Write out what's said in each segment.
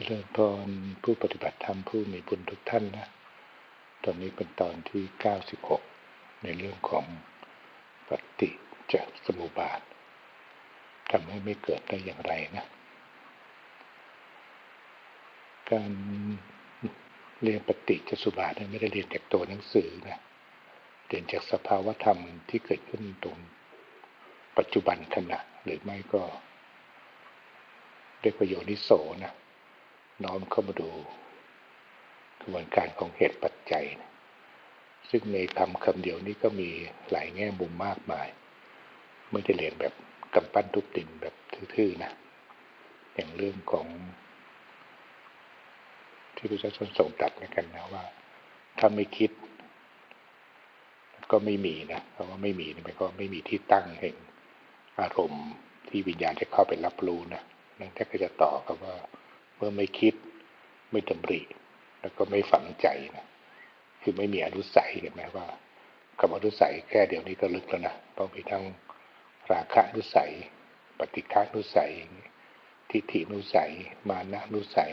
เจริญพรผู้ปฏิบัติธรรมผู้มีบุญทุกท่านนะ ตอนนี้เป็นตอนที่ 96 ในเรื่องของปฏิจจสมุปบาททำให้ไม่เกิดได้อย่างไรนะ การเรียนปฏิจจสมุปบาทไม่ได้เรียนจากตัวหนังสือนะ เรียนจากสภาวธรรมที่เกิดขึ้นตรงปัจจุบันขณะหรือไม่ก็ด้วยประโยชน์นิโสนะ น้อมเข้ามาดูกระบวนการของเหตุปัจจัย ซึ่งในคำคำเดียวนี้ก็มีหลายแง่มุมมากมาย ไม่ได้เรียนแบบกำปั้นทุบดินแบบทื่อๆนะ อย่างเรื่องของ ที่พระเจ้าทรงตรัสกันนะว่า ถ้าไม่คิด ก็ไม่มีนะเพราะว่าไม่มีนี่มันก็ไม่มีที่ตั้งแห่งอารมณ์ที่วิญญาณจะเข้าไปรับรู้นะนั่นก็จะต่อกับว่า เมื่อไม่คิดไม่ดำริ แล้วก็ไม่ฝังใจนะคือไม่มีอนุสัยเห็นไหมว่าคำอนุสัยแค่เดี๋ยวนี้ก็ลึกแล้วนะต้องมีทั้งราคะนุสัย ปฏิฆานุสัย ทิฏฐินุสัย มานะนุสัย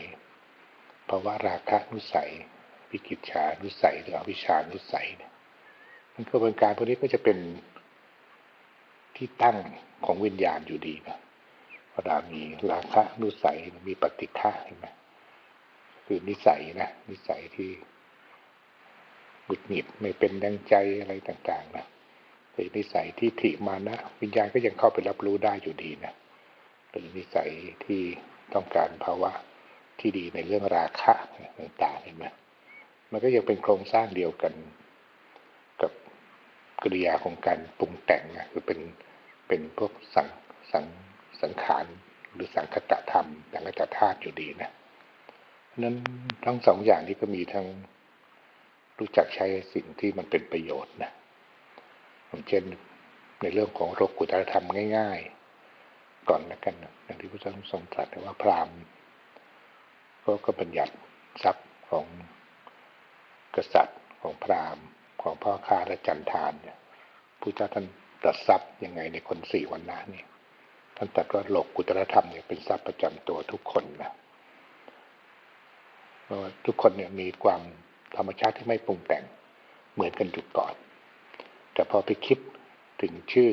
ภาวะราคะนุสัยวิกิจฉานุสัยหรืออวิชานุสัยเนี่ยมันกระบวนการพวกนี้ก็จะเป็นที่ตั้งของวิญญาณอยู่ดีนะ เวลามีราคะนุสัยมีปฏิฆะเห็นไหมคือนิสัยนะนิสัยที่หงุดหงิดไม่เป็นดังใจอะไรต่าง ๆ นะหรือนิสัยที่ถิมานะ วิญญาณก็ยังเข้าไปรับรู้ได้อยู่ดีนะหรือนิสัยที่ต้องการภาวะที่ดีในเรื่องราคะต่างๆเห็นไหมมันก็ยังเป็นโครงสร้างเดียวกัน กับกิริยาของการปรุงแต่งนะคือเป็นเป็นพวกสังสัง สังขารหรือสังคตธรรมสังคตธาตุอยู่ดีนะนั้นทั้งสองอย่างนี้ก็มีทั้งรู้จักใช้สิ่งที่มันเป็นประโยชน์นะอย่างเช่นในเรื่องของโรกุตรธรรมง่าย ๆ ก่อนแล้วกันอย่างที่พระเจ้าทรงตรัสว่าพราหมณ์ก็ก็บัญญัติทรัพย์ของกษัตริย์ของพราหมณ์ ของพ่อค้าและจันทานเนี่ยพระเจ้าท่านตรัสทรัพย์ยังไงในคนสี่วันนะเนี่ย ท่านตรัสว่าโลกกุตรธรรมเนี่ยเป็นทรัพย์ประจำตัวทุกคนนะเพราะทุกคนเนี่ยมีความธรรมชาติที่ไม่ปรุงแต่งเหมือนกันอยู่ก่อน แต่พอไปคิดถึงชื่อ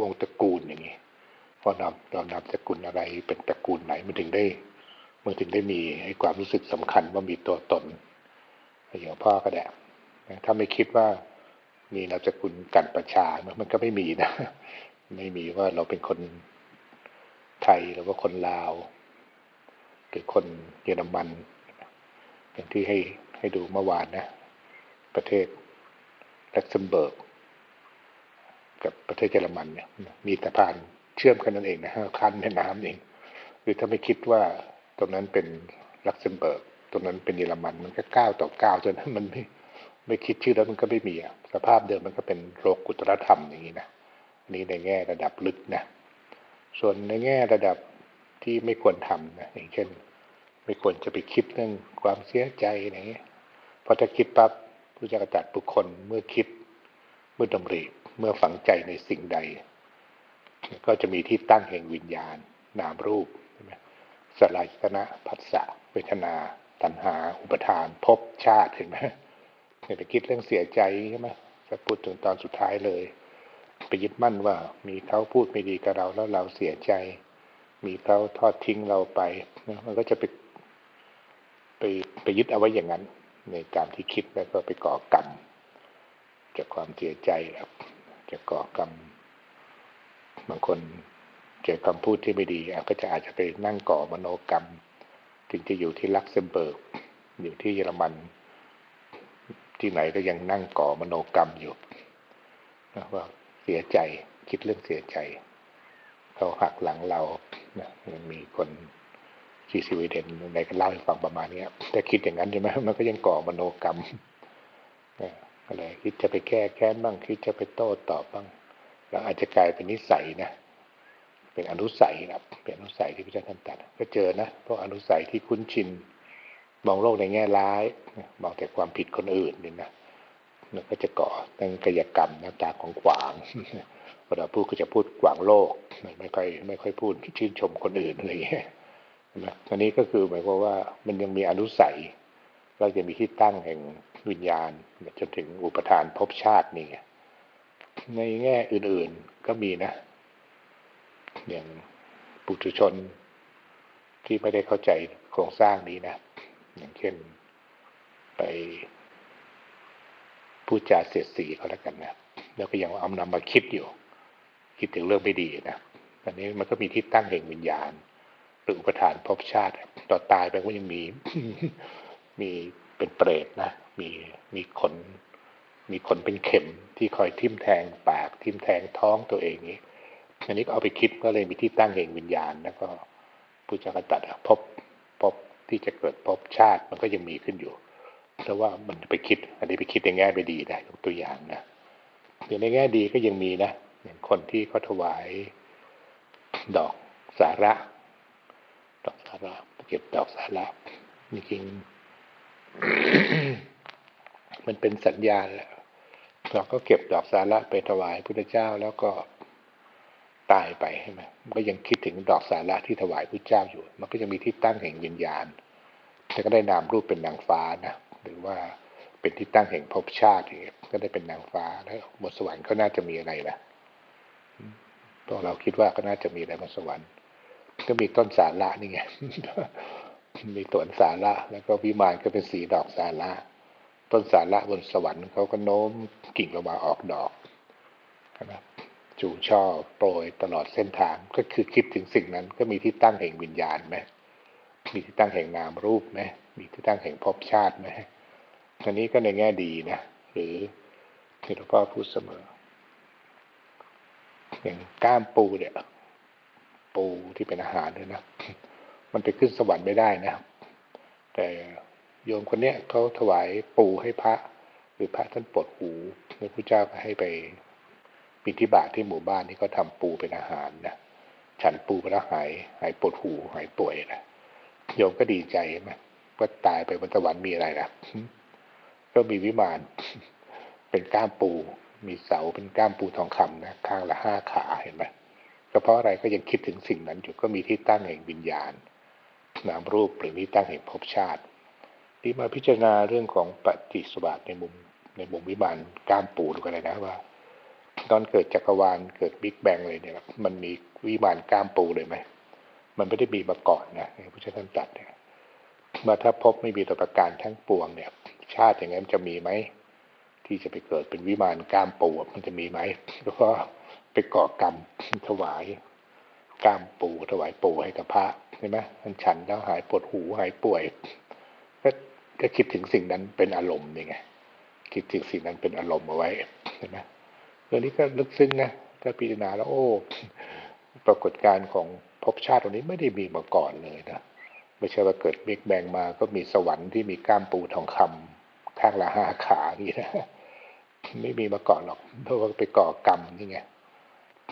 วงตระกูลอย่างนี้พอนำเรานำตระกูลอะไรเป็นตระกูลไหนมันถึงได้มันถึงได้มีไอ้ความรู้สึกสำคัญว่ามีตัวตนอย่างพ่อก็ได้ถ้าไม่คิดว่ามีนามสกุลกันประชามันก็ไม่มีนะ ไม่มีว่าเราเป็นคนไทยหรือว่าคนลาว หรือคนเยอรมัน อย่างที่ให้ให้ดูเมื่อวานนะ ประเทศลักเซมเบิร์กกับประเทศเยอรมันเนี่ยมีสะพานเชื่อมกันนั่นเองนะคันแม่น้ำเองหรือถ้าไม่คิดว่าตรงนั้นเป็นลักเซมเบิร์กตรงนั้นเป็นเยอรมันมันก็ก้าวต่อก้าวจนมันไม่ไม่คิดชื่อแล้วมันก็ไม่มีอะสภาพเดิมมันก็เป็นโลกุตรธรรมอย่างนี้นะ นี่ในแง่ระดับลึกนะ ส่วนในแง่ระดับที่ไม่ควรทำนะอย่างเช่น ไม่ควรจะไปคิดเรื่องความเสียใจอะไรเงี้ยพอจะคิดปั๊บผู้จะกจัดบุคคลเมื่อคิดเมื่อดำริเมื่อฝังใจในสิ่งใด ก็จะมีที่ตั้งแห่งวิญญาณ นามรูปใช่ไหมสลายตนะผัสสะเวทนา ตัณหา อุปทานภพชาติเห็นไหมไปคิดเรื่องเสียใจใช่ไหมจะพูดถึงตอนสุดท้ายเลย ไปยึดมั่นว่ามีเขาพูดไม่ดีกับเราแล้วเราเสียใจ มีเขาทอดทิ้งเราไปมันก็จะไปไปไปยึดเอาไว้อย่างนั้น ในการที่คิดแล้วก็ไปก่อกรรมจากความเสียใจครับจะก่อกรรมบางคนเจอคำพูดที่ไม่ดีก็จะอาจจะไปนั่งก่อมโนกรรม ถึงจะอยู่ที่ลักเซมเบิร์กอยู่ที่เยอรมัน ที่ไหนก็ยังนั่งก่อมโนกรรมอยู่ว่า สียใจ คิดเรื่องเสียใจ เขาหักหลังเรานะมันมีคนที่สวีเดนในกันเล่าให้ฟังประมาณนี้แต่คิดอย่างนั้นใช่ไหมมันก็ยังก่อมโนกรรมอะไรคิดจะไปแก้แค้นบ้าง คิดจะไปโต้ตอบบ้างแล้วอาจจะกลายเป็นนิสัยนะเป็นอนุสัยนะเป็นอนุสัยที่พระเจ้าท่านตัด ก็เจอนะพราะอนุสัยที่คุ้นชิน มองโลกในแง่ร้ายมองแต่ความผิดคนอื่นนี่นะ มันก็จะก่อตั้งกายกรรมหน้าตาของขวางเวลาพูดก็จะพูดขวางโลก ไม่ค่อยไม่ค่อยพูดชื่นชมคนอื่นอะไรอย่างเงี้ยนไหมอันนี้ก็คือหมายความว่ามันยังมีอนุสัย เราจะมีที่ตั้งแห่งวิญญาณจนถึงอุปทานภพชาตินี่ในแง่อื่นๆก็มีนะ อย่างปุถุชนที่ไม่ได้เข้าใจโครงสร้างนี้นะ อย่างเช่นไป พูดจาเสียดสีเขาแล้วกันนะแล้วก็ยังเอานำมาคิดอยู่ คิดถึงเรื่องไม่ดีนะอันนี้มันก็มีที่ตั้งแห่งวิญญาณ หรืออุปทานภพชาติต่อตายไปก็ยังมีมีเป็นเปรตนะมีมีขน มีขนเป็นเข็มที่คอยทิ่มแทงปาก ทิ่มแทงท้องตัวเองนี้อันนี้ก็เอาไปคิดก็เลยมีที่ตั้งแห่งวิญญาณแล้วก็ผู้จักตัดพบพบที่จะเกิดพบชาติมันก็ยังมีขึ้นอยู่ เพราะว่ามันไปคิด อันนี้ไปคิดในแง่ไม่ดีนะยกตัวอย่างนะอย่างในแง่ดีก็ยังมีนะอย่างคนที่เขาถวายดอกสาระ ดอกสาระเก็บดอกสาระจริงมันเป็นสัญญาณแหละเราก็เก็บดอกสาระไปถวายพุทธเจ้าแล้วก็ตายไปใช่ไหมมันก็ยังคิดถึงดอกสาระที่ถวายพุทธเจ้าอยู่ มันก็ยังมีที่ตั้งแห่งวิญญาณแต่ก็ได้นามรูปเป็นนางฟ้านะ หรือว่าเป็นที่ตั้งแห่งภพชาติก็ได้เป็นนางฟ้าแล้วบนสวรรค์ก็น่าจะมีอะไรนะพวกเราคิดว่าก็น่าจะมีอะไรบนสวรรค์ ก็มีต้นสาระนี่ไงมีต้นสาระแล้วก็วิมานก็เป็นสีดอกสาระต้นสาระบนสวรรค์เขาก็โน้มกิ่งลงมาออกดอกนะจูช่อโปรยตลอดเส้นทางก็คือคิดถึงสิ่งนั้น ก็มีที่ตั้งแห่งวิญญาณไหมมีที่ตั้งแห่งนามรูปไหมมีที่ตั้งแห่งภพชาติไหม อันนี้ก็ในแง่ดีนะ หรือที่หลวงพ่อพูดเสมอ อย่างก้ามปูเนี่ย ปูที่เป็นอาหารเนี่ยนะ มันไปขึ้นสวรรค์ไม่ได้นะ แต่โยมคนเนี้ยเขาถวายปูให้พระ หรือพระท่านปวดหูพระพุทธเจ้าก็ให้ไปปิฏิบาตที่หมู่บ้านนี่ก็ทำปูเป็นอาหารนะฉันปูไปแล้วหาย หายปวดหูหายป่วยนะโยมก็ดีใจไหมว่าตายไปบนสวรรค์มีอะไรล่ะ ก็มีวิมานเป็นก้ามปู มีเสาเป็นก้ามปูทองคำนะข้างละห้าขาเห็นไหมก็เพราะอะไรก็ยังคิดถึงสิ่งนั้นอยู่ก็มีที่ตั้งแห่งวิญญาณนามรูปหรือที่ตั้งแห่งภพชาติ ที่มาพิจารณาเรื่องของปฏิสบัติในมุมในมุมวิมานก้ามปูดูกันเลยนะว่า ตอนเกิดจักรวาลเกิดบิ๊กแบงเลยเนี่ยมันมีวิมานก้ามปูเลยไหมมันไม่ได้มีมาก่อนนะพระเจ้าท่านตรัสเนี่ยมาถ้าพบไม่มีตัวประการทั้งปวงเนี่ย ชาติอย่างนั้นจะมีไหมที่จะไปเกิดเป็นวิมานก้ามปูมันจะมีไหมแล้วก็ไปก่อกรรมถวายก้ามปูถวายปูให้กับพระใช่ไหมมันฉันแล้วหายปวดหูหายป่วยก็ก็คิดถึงสิ่งนั้นเป็นอารมณ์นี่ไงคิดถึงสิ่งนั้นเป็นอารมณ์เอาไว้เห็นไหมเรื่องนี้ก็ลึกซึ้งนะถ้าพิจารณาแล้วโอ้ปรากฏการณ์ของภพชาติตรงนี้ไม่ได้มีมาก่อนเลยนะไม่ใช่ว่าเกิดบิ๊กแบงมาก็มีสวรรค์ที่มีก้ามปูทองคำ ข้างละห้าขานี่นะไม่มีมาก่อนหรอกเพราะว่าไปก่อกรรมนี่ไง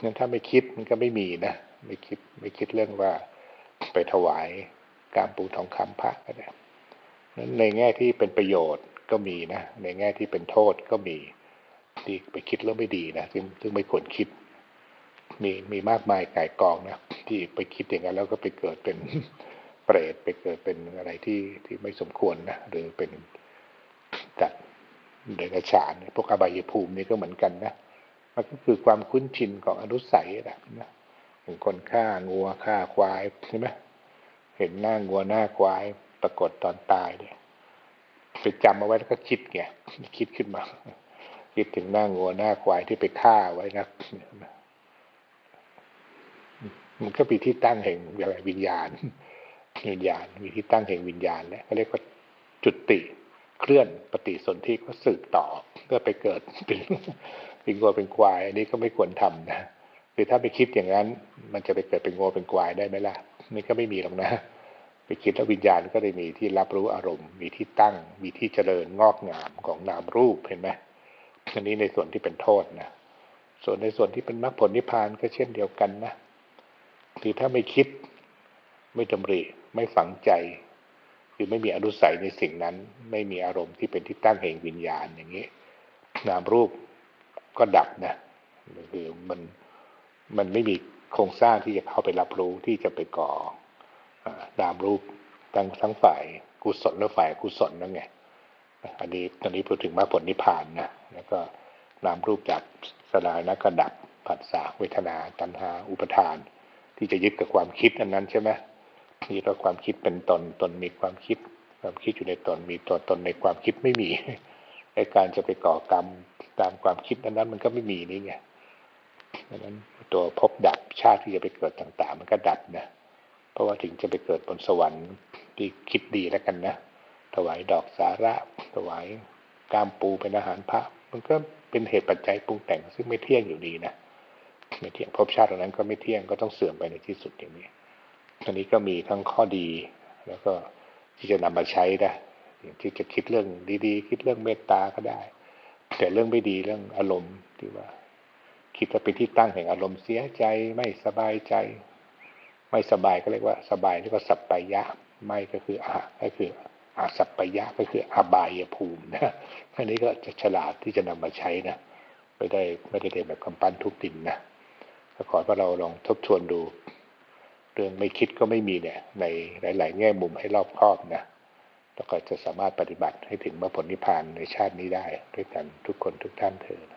งั้นถ้าไม่คิดมันก็ไม่มีนะไม่คิดไม่คิดเรื่องว่าไปถวายการปูทองคำพระก็ได้นั้นในแง่ที่เป็นประโยชน์ก็มีนะในแง่ที่เป็นโทษก็มีที่ไปคิดแล้วไม่ดีนะซึ่งซึ่งไม่ควรคิด มีมีมากมายกายกองนะที่ไปคิดอย่างนั้นแล้วก็ไปเกิดเป็นเปรตไปเกิดเป็นอะไรที่ที่ไม่สมควรนะหรือเป็น เดรัจฉานพวกอบายภูมินี่ก็เหมือนกันนะมันก็คือความคุ้นชินของอนุสัยแบบนะเห็นคนฆ่างัวฆ่าควายใช่ไหมเห็นหน้างัวหน้าควายปรากฏตอนตายเนี่ยไปจำเอาไว้แล้วก็คิดไงคิดขึ้นมา คิดถึงหน้างัวหน้าควายที่ไปฆ่าไว้นะมันก็มีที่ตั้งแห่งอะไรวิญญาณ วิญญาณ มีที่ตั้งแห่งวิญญาณแล้วเขาเรียกว่าจุติ เคลื่อนปฏิสนธิก็สืบต่อเพื่อไปเกิดเป็นเป็นงัวเป็นควาย อันนี้ก็ไม่ควรทำนะคือถ้าไปคิดอย่างนั้น มันจะไปเกิดเป็นงัวเป็นควายได้ไหมล่ะนี่ก็ไม่มีหรอกนะไปคิดแล้ววิญญาณก็เลยมีที่รับรู้อารมณ์ มีที่ตั้ง มีที่เจริญงอกงามของนามรูปเห็นไหมอันนี้ในส่วนที่เป็นโทษนะส่วนในส่วนที่เป็นมรรคผลนิพพานก็เช่นเดียวกันนะคือถ้าไม่คิดไม่ดำริไม่ฝังใจ คือไม่มีอนุสัยในสิ่งนั้น ไม่มีอารมณ์ที่เป็นที่ตั้งแห่งวิญญาณอย่างนี้ นามรูปก็ดับนะคือมันมันไม่มีโครงสร้างที่จะเข้าไปรับรู้ที่จะไปก่ออนามรูปทั้งทั้งฝ่ายกุศลและฝ่ายกุศลนั่นไงอันนี้ตอนนี้พูดถึงมรรคผลนิพพานนะแล้วก็นามรูปจากสลายแล้วก็ดับผัสสะเวทนาตัณหา อุปทาน ที่จะยึดกับความคิดอันนั้นใช่ไหม ยึดว่าความคิดเป็นตนตนมีความคิด ความคิดอยู่ในตนมีตัวตนในความคิดไม่มีไอการจะไปก่อกรรมตามความคิดนั้นนั้นมันก็ไม่มีนี่ไงดังนั้นตัวพบดับชาติที่จะไปเกิดต่าง ๆ มันก็ดับนะ เพราะว่าถึงจะไปเกิดบนสวรรค์ที่คิดดีแล้วกันนะ ถวายดอกสาระ ถวายกามปูเป็นอาหารพระ มันก็เป็นเหตุปัจจัยปรุงแต่งซึ่งไม่เที่ยงอยู่ดีนะ ไม่เที่ยงภพชาติเหล่านั้นก็ไม่เที่ยงก็ต้องเสื่อมไปในที่สุดอย่างนี้ อันนี้ก็มีทั้งข้อดี แล้วก็ที่จะนำมาใช้ได้อย่างที่จะคิดเรื่องดีๆ คิดเรื่องเมตตาก็ได้ แต่เรื่องไม่ดีเรื่องอารมณ์ที่ว่า คิดว่าเป็นที่ตั้งแห่งอารมณ์เสียใจไม่สบายใจ ไม่สบายก็เรียกว่า สบายนี่ก็สัปปายะไม่ก็คืออาก็คืออาสัปปายะก็คืออบายภูมินะอันนี้ก็จะฉลาดที่จะนำมาใช้นะ ไม่ได้ไม่ได้เรียนแบบคำปั้นทุกดินนะขอว่าเราลองทบทวนดู เรื่องไม่คิดก็ไม่มีเนี่ย ในหลาย ๆ แง่มุมให้รอบครอบนะแล้วก็จะสามารถปฏิบัติให้ถึงมรรคผลนิพพานในชาตินี้ได้ ด้วยกันทุกคนทุกท่านเถิด